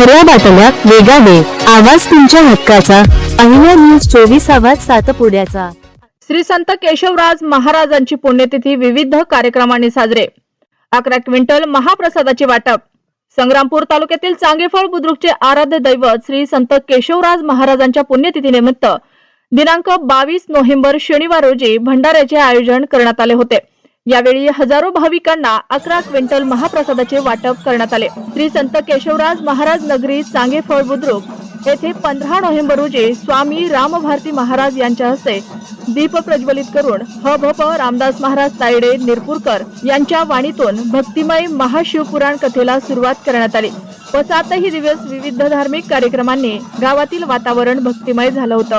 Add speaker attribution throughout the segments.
Speaker 1: खऱ्या बातम्या वेगाने आवाज तुमच्या हक्काचा. अहिल्या न्यूज चोवीस आवाज सातपुड्याचा
Speaker 2: श्री संत केशवराज महाराजांची पुण्यतिथी विविध कार्यक्रमांनी साजरे. अकरा क्विंटल महाप्रसादाचे वाटप. संग्रामपूर तालुक्यातील चांगेफळ बुद्रुकचे आराध्य दैवत श्री संत केशवराज महाराजांच्या पुण्यतिथीनिमित्त दिनांक बावीस नोव्हेंबर शनिवार रोजी भंडाऱ्याचे आयोजन करण्यात आले होते. यावेळी हजारो भाविकांना अकरा क्विंटल महाप्रसादाचे वाटप करण्यात आले. श्री संत केशवराज महाराज नगरी चांगेफळ बुद्रुक येथे पंधरा नोव्हेंबर रोजी स्वामी रामभारती महाराज यांच्या हस्ते दीप प्रज्वलित करून ह भ प रामदास महाराज तायडे निरपूरकर यांच्या वाणीतून भक्तिमय महाशिवपुराण कथेला सुरुवात करण्यात आली. व सातही दिवस विविध धार्मिक कार्यक्रमांनी गावातील वातावरण भक्तिमय झालं होतं.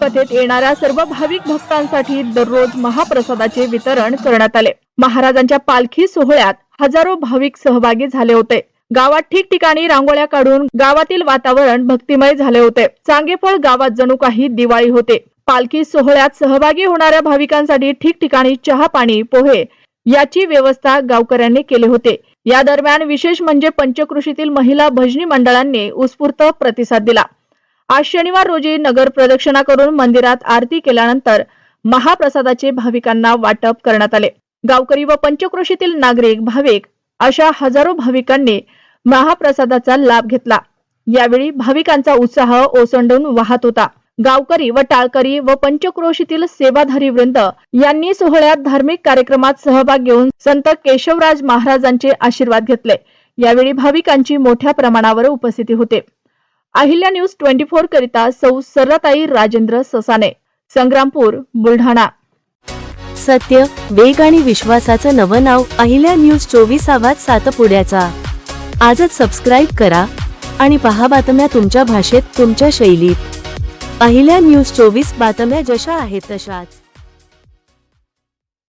Speaker 2: कथेत येणाऱ्या सर्व भाविक भक्तांसाठी दररोज महाप्रसादाचे वितरण करण्यात आले. महाराजांच्या पालखी सोहळ्यात हजारो भाविक सहभागी झाले होते. गावात ठिकठिकाणी रांगोळ्या काढून गावातील वातावरण भक्तिमय झाले होते. चांगेफळ गावात जणू काही दिवाळी होते. पालखी सोहळ्यात सहभागी होणाऱ्या भाविकांसाठी ठिकठिकाणी चहा पाणी पोहे याची व्यवस्था गावकऱ्यांनी केले होते. या दरम्यान विशेष म्हणजे पंचकृषीतील महिला भजनी मंडळांनी उत्स्फूर्त प्रतिसाद दिला. आज शनिवार रोजी नगर प्रदक्षिणा करून मंदिरात आरती केल्यानंतर महाप्रसादाचे भाविकांना वाटप करण्यात आले. गावकरी व पंचक्रोशीतील नागरिक भाविक अशा हजारो भाविकांनी महाप्रसादाचा लाभ घेतला. यावेळी भाविकांचा उत्साह ओसंडून वाहत होता. गावकरी व टाळकरी व पंचक्रोशीतील सेवाधारी वृंद यांनी सोहळ्यात धार्मिक कार्यक्रमात सहभाग घेऊन संत केशवराज महाराजांचे आशीर्वाद घेतले. यावेळी भाविकांची मोठ्या प्रमाणावर उपस्थिती होते. अहिल्या न्यूज ट्वेंटी फोर करिता सौ सर्राताई राजेंद्र ससाने. संग्रामपूर बुलढाणा.
Speaker 1: सत्य वेग आणि विश्वासाचं नवं नाव अहिल्या न्यूज चोवीस आवाज सातपुड्याचा. आजच सबस्क्राईब करा आणि पहा बातम्या तुमच्या भाषेत तुमच्या शैलीत. अहिल्या न्यूज चोवीस बातम्या जशा आहेत तशाच.